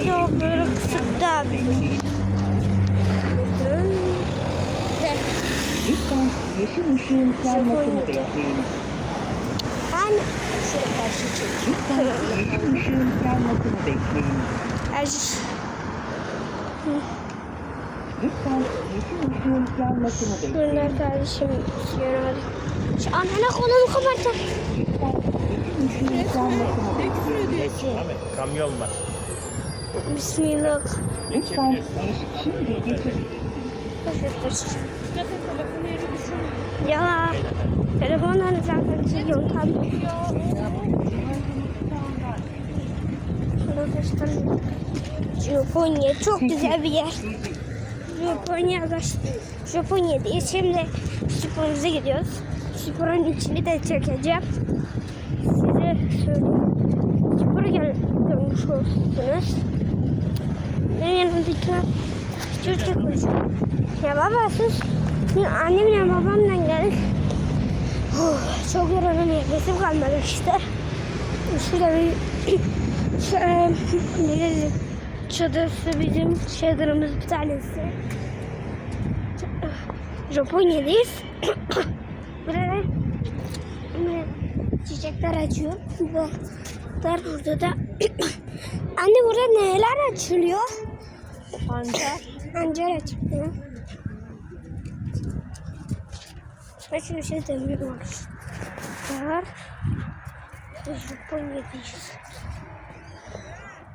Bizi o böyle kısıttı abi. Lütfen yeşil ışığın yanmasını bekleyin. ben şöyle karşı çekeyim. Lütfen yeşil ışığın yanmasını bekleyin. Aziz. Lütfen yeşil ışığın yanmasını bekleyin. Bunlar kardeşim yoramadı. Şu anana kolumu kapattı. Lütfen yeşil ışığın yanmasını bekleyin. Kamyon var. Bismillah. Lütfen şimdi geçin. Ya telefondan zaten çekiyorum tabii. Arkadaşlar Japonya çok güzel bir yer. Japonya. Japonya'dayız. Şimdi sporumuza gidiyoruz. Sporun içini de çekeceğim. Size söyleyeyim. Spora görmüş olursunuz. Yanımdaki çocuk. Ya baba sus. Biz annemle babamla geldik. Uf, çok yoruldum nefesim kalmadı işte. Şurada bir şöyle bir çadırsı bizim çadırımız bir tanesi. Japonya'dayız. Burada çiçekler açıyor. Bunlar burada da Anne burada neler açılıyor? Pancar. Pancar açılıyor. Başka bir şey demiyoruz. Var. Japonya'dayız.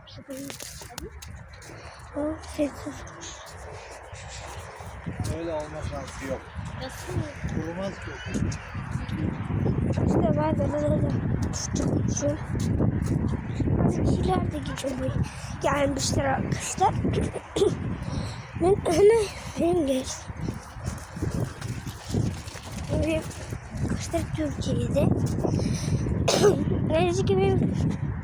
Japonya. O sessiz. Öyle olma şansı yok. Kurumaz ki. İşte bazen öyle çıkmışım. Kişiler de gibi gelmişler arkadaşlar. ben hemen benim geç. Arkadaşlar Türkiye'de. Neyse ki benim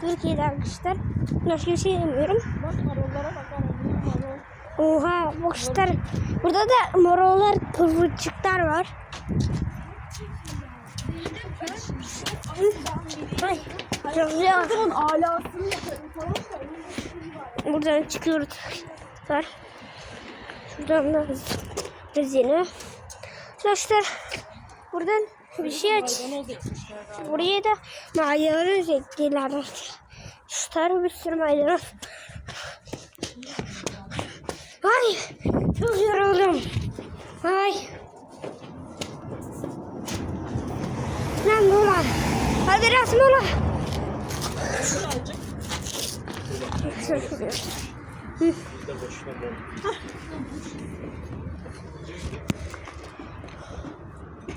Türkiye'de arkadaşlar. Başka bir şey demiyorum. Bak marullara bak marul. Oha bakışlar. Burada da morollar kıvırcıklar var. Ay. Bunun alasını? Buradan çıkıyoruz. Var. Şuradan da rezini. Arkadaşlar buradan bir şey aç. Buraya da maydanoz ektiler. Arkadaşlar bir sürü maydanoz. Ay çok yoruldum. Ay. Lan mola. Hadi biraz mola.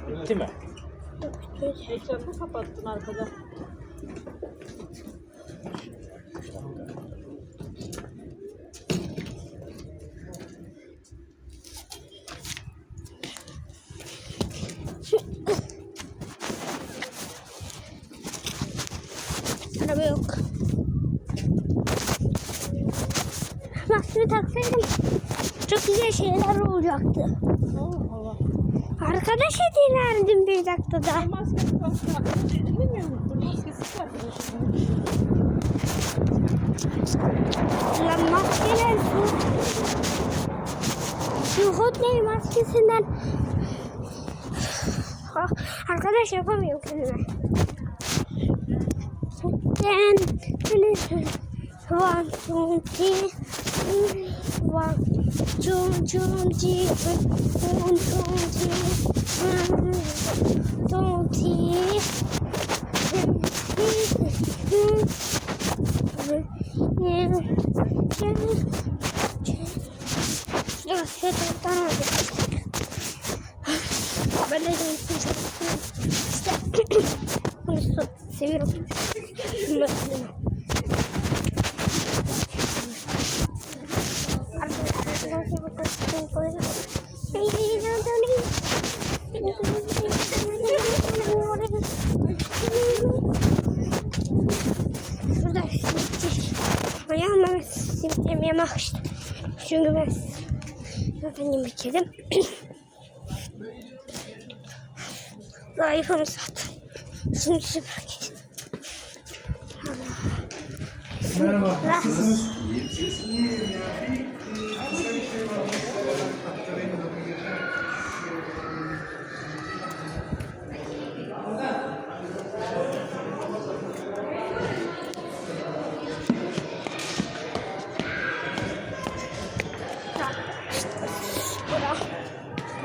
Bitti mi? Ekranını kapattın arkada. Araba yok. Maskemi taksaydım çok güzel şeyler olacaktı. Allah Allah. Arkadaş edilerdim bir dakikada. Maskesi kalktı. Dinlemiyor musun? Maskesi kalktı. Lan maskeler su. Şu hotmail maskesinden arkadaş yapamıyorum kendime. Then one, two, three, one, two, two, three, one, two, three, one, two, three. Ya, tamam. Ben de işte bunu seviyorum. Seviyorum. Şurada simit. Yemeye başladım. Çünkü ben Nei, han satt. Snusepakket. Snusepakket. Ja.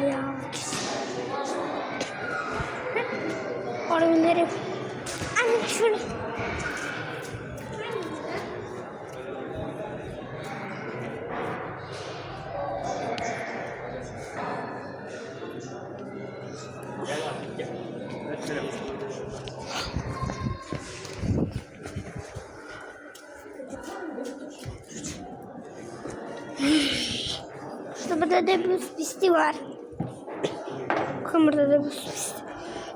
Ja. Orada nereye? Anne şuraya. işte burada da buz pisti var. Kamerada da buz pisti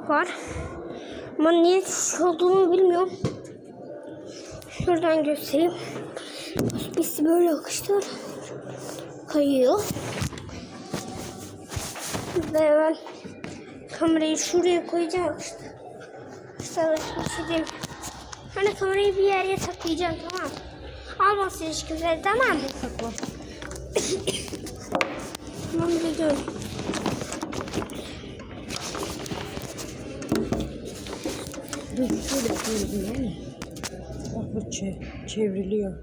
var. Ama niye olduğunu bilmiyorum. Şuradan göstereyim. Buz pisti böyle akıştır. Kayıyor. Burada hemen kamerayı şuraya koyacağım işte. Şey diyeyim. Hani kamerayı bir yere saklayacağım tamam mı? Almasın hiç kimse tamam mı? Tamam biliyorum. Dur şöyle yapıyoruz mi? Bak bu çe- çevriliyor.